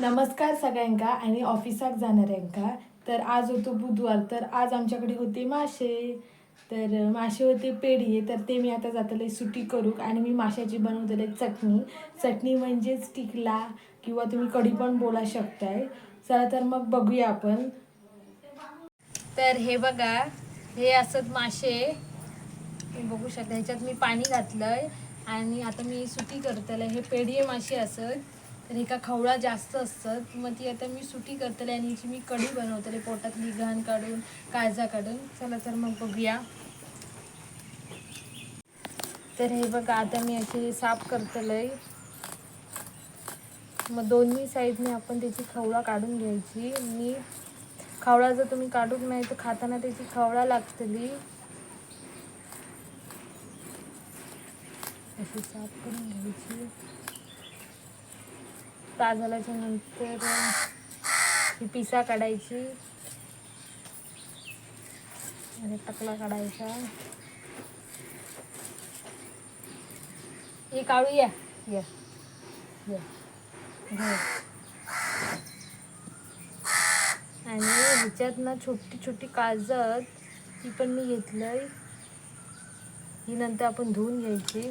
नमस्कार सगळ्यांका आणि ऑफिसाक जाणाऱ्यांका. तर आज होतो बुधवार तर आज आमच्याकडे होते मासे. तर मासे होते पेढी तर ते मी आता जातले सुटी करूक आणि मी माशाची बनवतले चटणी. चटणी म्हणजेच टिकला किंवा तुम्ही कढी पण बोला शकताय. चला तर मग बघूया आपण. तर हे बघा हे असत मासे. तुम्ही बघू शकता ह्याच्यात मी पाणी घातलंय आणि आता मी सुटी करतले. हे पेढी मासे असत. तर एका खवळा जास्त असतात मग ती आता मी सुटी करतले आणि हिची मी कढी बनवतले पोटातली घाण काढून काळजा काढून चला तर मग बघूया. तर हे बघा आता मी असे साफ करतले मग दोन्ही साईडने आपण त्याची खवळा काढून घ्यायची. मी खवळा जर तुम्ही काढूक नाही तर खाताना त्याची खवळा लागतली. अशी साफ करून घ्यायची. झाल्याच्यानंतर ही पिसा काढायची. आणि टकला काढायचा. ही काढू या. या. या. आणि ह्याच्यात ना छोटी छोटी काजत ती पण मी घेतलंय. ही नंतर आपण धुवून घ्यायची.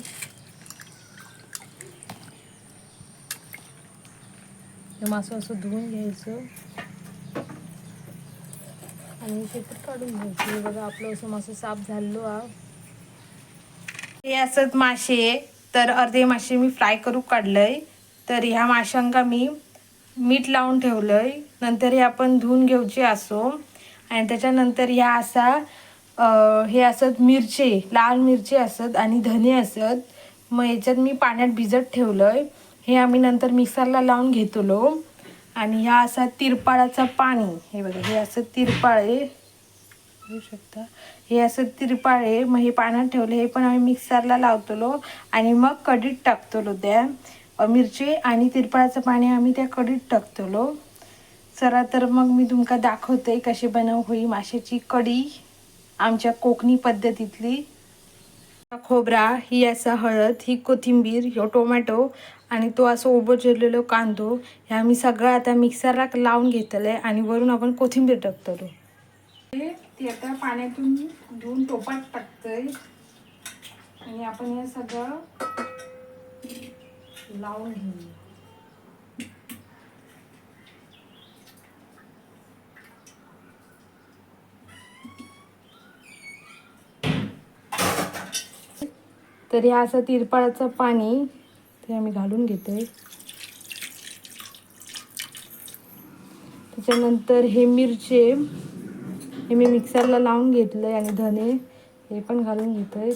हे मासं असं धुवून घ्यायचं. आणि शेपूट काढून घ्यायचं. बघा आपलं असं मासं साफ झालो आ हे असत मासे तर अर्धे मासे मी फ्राय करू काढलंय. तर ह्या माशांका मी मीठ लावून ठेवलंय. नंतर हे आपण धुवून घेऊचे असो. आणि त्याच्यानंतर ह्या असा हे असत मिरचे लाल मिरचे असत आणि धने असत. मग याच्यात मी पाण्यात भिजत ठेवलंय. हे आम्ही नंतर मिक्सरला लावून घेतलो आणि ह्या असा तिरपाळाचा पाणी हे बघा हे असं तिरपाळ आहे. बघू शकता. हे असं तिरपाळ आहे. मग हे पाण्यात ठेवलं हे पण आम्ही मिक्सरला लावतलो आणि मग कढीत टाकतलो त्या मिरची आणि तिरपाळाचं पाणी आम्ही त्या कढीत टाकतलो. चला तर मग मी तुमका दाखवते कशी बनव होई माशाची कढी आमच्या कोकणी पद्धतीतली. खोबरा ही असा हळद ही कोथिंबीर ह्यो टोमॅटो आणि तो असं ओबो चिरलेलो कांदो हे आम्ही सगळं आता मिक्सरला लावून घेतलंय आणि वरून आपण कोथिंबीर टाकतलो. ती आता पाण्यातून धुवून टोपात टाकतोय. आणि आपण हे सगळं लावून घेऊया. तर ह्या असं तिरपाळाचं पाणी ते आम्ही घालून घेतो आहे त्याच्यानंतर हे मिरचे हे मी मिक्सरला लावून घेतलं आहे आणि धने हे पण घालून घेतो आहे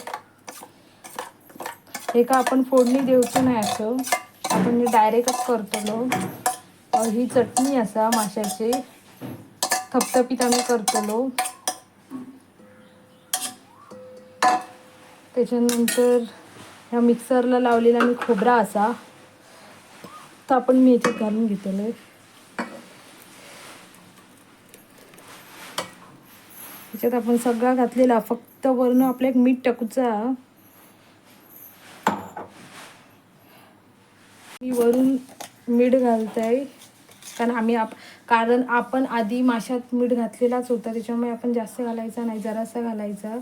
हे का आपण फोडणी देऊचं नाही असं. आपण मी डायरेक्टच करतलो. ही चटणी असा माशाची. थपथपीत आम्ही करतलो. त्याच्यानंतर ह्या मिक्सरला लावलेला मी खोबरा असा तर आपण मी याच्यात घालून घेतलं आहे. त्याच्यात आपण सगळा घातलेला फक्त वरून आपल्या एक मीठ टाकूचा. मी वरून मीठ घालताय कारण आम्ही आप कारण आपण आधी माशात मीठ घातलेलाच होता त्याच्यामुळे आपण जास्त घालायचा नाही जरासा घालायचा.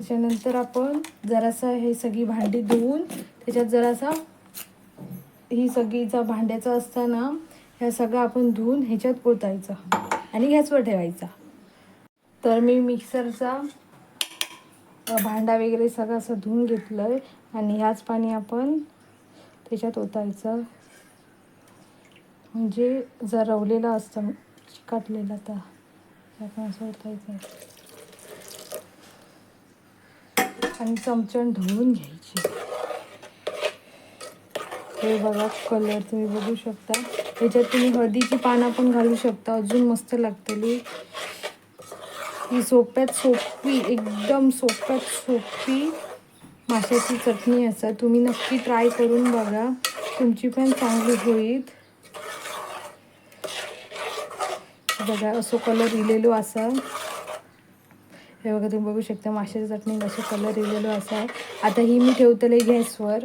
त्याच्यानंतर आपण जरासा हे सगळी भांडी धुवून त्याच्यात जरासा ही सगळीचा भांड्याचा असताना ह्या सगळं आपण धुवून ह्याच्यात ओतायचा आणि गॅसवर ठेवायचा. तर मी मिक्सरचा भांडा वगैरे सगळं असं धुवून घेतलं आहे आणि ह्याच पाणी आपण त्याच्यात ओतायचं. म्हणजे जर रवलेलं असतं चिकटलेलं तर आपण असं ओतायचं. आणि चमचण ढवळून घ्यायची. हे बघा कलर तुम्ही बघू शकता. याच्यात तुम्ही हळदीची पानं पण घालू शकता. अजून मस्त लागतली ही सोप्यात सोपी एकदम सोप्यात सोपी माशाची चटणी असा. तुम्ही नक्की ट्राय करून बघा. तुमची पण चांगली होईल. बघा असो कलर दिलेलो असा. हे बघा तुम्ही बघू शकता माशाच्या चटणी असे कलर येलेलो असा आता ही मी ठेवतले गॅसवर.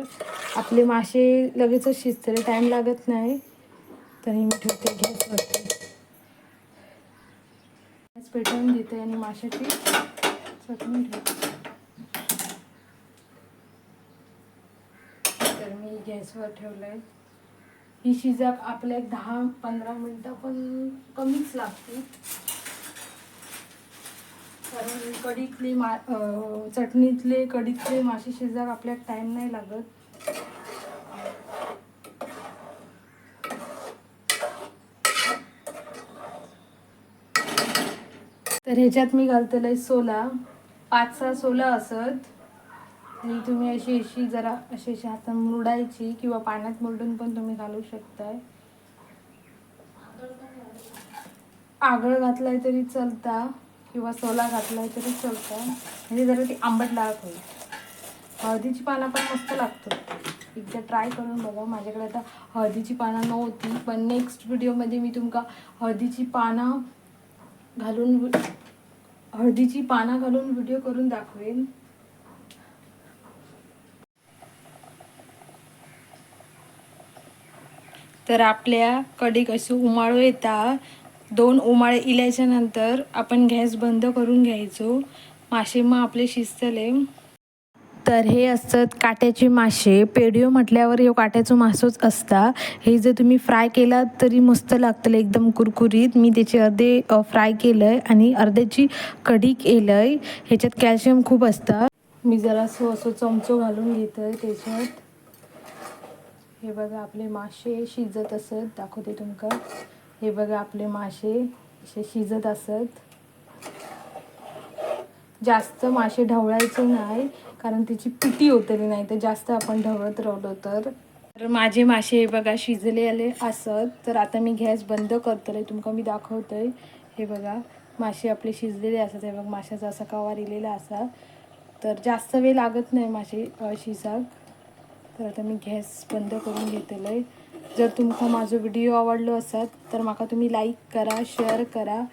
आपले मासे लगेचच शिजतले टाईम लागत नाही. तर ही मी ठेवते गॅसवरती गॅस पेटवून देते आणि माशाची चटणी ठेवते. तर मी गॅसवर ठेवलं आहे ही शिजाक आपल्या एक दहा पंधरा मिनटं पण कमीच लागते कारण कढीतले मा चटणीतले कढीतले मासे शिजाक आपल्याला टाईम नाही लागत. तर ह्याच्यात मी घालतलंय सोला. पाच सहा सोला असत. आणि तुम्ही अशी अशी जरा अशी अशी हातात मुरडायची किंवा पाण्यात मुरडून पण तुम्ही घालू शकताय. आगळ घातलाय तरी चलता. किंवा सोला घातला तरी चलता म्हणजे जरा ती आंबट लागत होईल हळदीची पानं पण मस्त लागतो एकदा ट्राय करून बघा. माझ्याकडे आता हळदीची पानं नव्हती पण नेक्स्ट व्हिडिओमध्ये मी तुमका हळदीची पानं घालून हळदीची पानं घालून व्हिडिओ करून दाखवेन. तर आपल्या कढीक असे उमाळू येता दोन उमाळे इल्याच्यानंतर आपण गॅस बंद करून घ्यायचो. मासे मग आपले शिजतले. तर हे असतात काट्याचे मासे. पेडिओ म्हटल्यावर हे काट्याचं मासोच असता. हे जर तुम्ही फ्राय केला तरी मस्त लागतलं एकदम कुरकुरीत. मी त्याचे अर्धे फ्राय केलं आहे आणि अर्ध्याची कढी आहे ह्याच्यात कॅल्शियम खूप असतं. मी जरा असं असं चमचो घालून घेतोय त्याच्यात. हे बघा आपले मासे शिजत असत. दाखवते तुमका हे बघा आपले मासे असे शिजत असत. जास्त मासे ढवळायचे नाही कारण त्याची पिटी होतली नाही तर जास्त आपण ढवळत राहिलो तर. तर माझे मासे हे बघा शिजले आले असत. तर आता मी गॅस बंद करतले तुमका मी दाखवतोय. हे बघा मासे आपले शिजलेले असत. हे बघ माशाचा असा कवार इलेला असा. तर जास्त वेळ लागत नाही मासे शिजाक तर आता मी गॅस बंद करून घेतलं आहे जर तुमका माझो व्हिडिओ आवडलो असत तर माका तुम्ही लाईक करा शेअर करा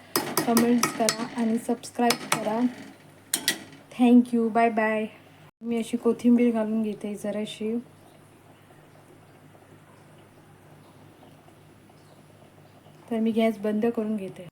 कमेंट्स करा आणि सबस्क्राईब करा. थँक्यू बाय बाय मी अशी कोथिंबीर घालून घेते जराशी. तर मी गॅस बंद करून घेते.